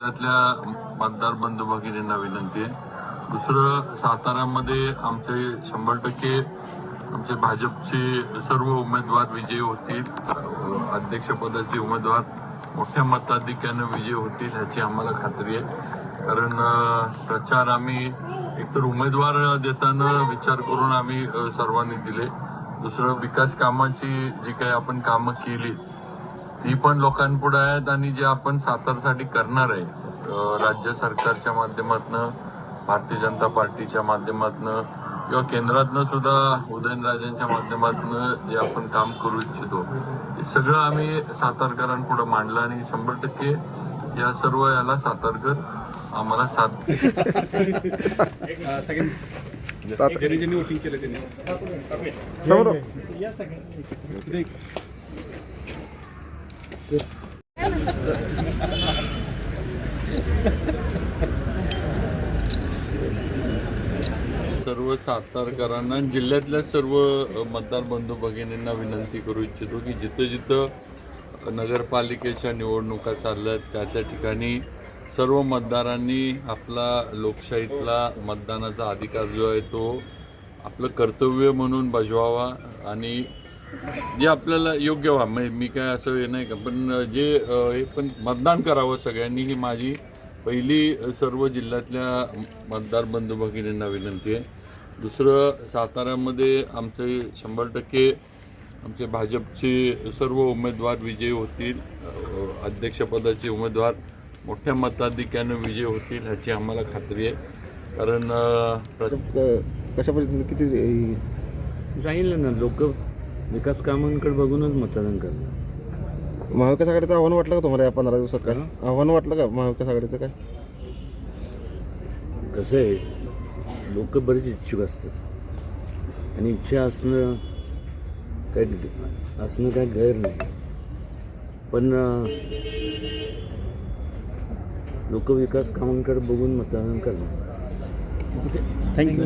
त्यातल्या मतदार बंधू भगिनींना विनंती आहे. दुसरं साताऱ्यामध्ये आमचे शंभर टक्के आमचे भाजपचे सर्व उमेदवार विजयी होतील. अध्यक्षपदाचे उमेदवार मोठ्या मताधिक्यानं विजयी होतील ह्याची आम्हाला खात्री आहे. कारण प्रचार आम्ही एकतर उमेदवार देताना विचार करून आम्ही सर्वांनी दिले. दुसरं विकास कामाची जी काही आपण कामं केली ती पण लोकांपुढे आहेत आणि जे आपण सातारसाठी करणार आहे राज्य सरकारच्या माध्यमातनं भारतीय जनता पार्टीच्या माध्यमातनं किंवा केंद्रातनं सुद्धा उदयनराजेंच्या माध्यमातनं जे आपण काम करू इच्छितो हे सगळं आम्ही सातारकरांपुढे मांडलं आणि शंभर टक्के या सर्व याला सातारकर आम्हाला साथ ज्यांनी ज्यांनी वोटिंग केलं त्यांनी. समोर सर्व सातारकरांना जिल्ह्यातल्या सर्व मतदार बंधू भगिनींना विनंती करू इच्छितो की जिथं जिथं नगरपालिकेच्या निवडणुका चालल्यात त्या त्या ठिकाणी सर्व मतदारांनी आपला लोकशाहीतला मतदानाचा अधिकार जो आहे तो आपलं कर्तव्य म्हणून बजवावा आणि जे आपल्याला योग्य व्हा. म्हणजे मी काय असं हे नाही का पण जे हे पण मतदान करावं सगळ्यांनी ही माझी पहिली सर्व जिल्ह्यातल्या मतदार बंधू भगिनींना विनंती आहे. दुसरं साताऱ्यामध्ये आमचे शंभर टक्के आमचे भाजपचे सर्व उमेदवार विजयी होतील. अध्यक्षपदाचे उमेदवार मोठ्या मताधिक्यानं विजयी होतील ह्याची आम्हाला खात्री आहे. कारण कशा पद्धतीने किती सांगितलं ना लोक. विकास कामांकडे बघूनच मतदान करणार. महाविकास आघाडीचं आव्हान वाटलं का तुम्हाला या पंधरा दिवसात काय? आव्हान वाटलं का महाविकास आघाडीचं काय? कसं आहे लोक बरेच इच्छुक असतात. आणि इच्छा असणं काय असणं काय गैर नाही. पण लोक विकास कामांकडे बघून मतदान करणार. थँक्यू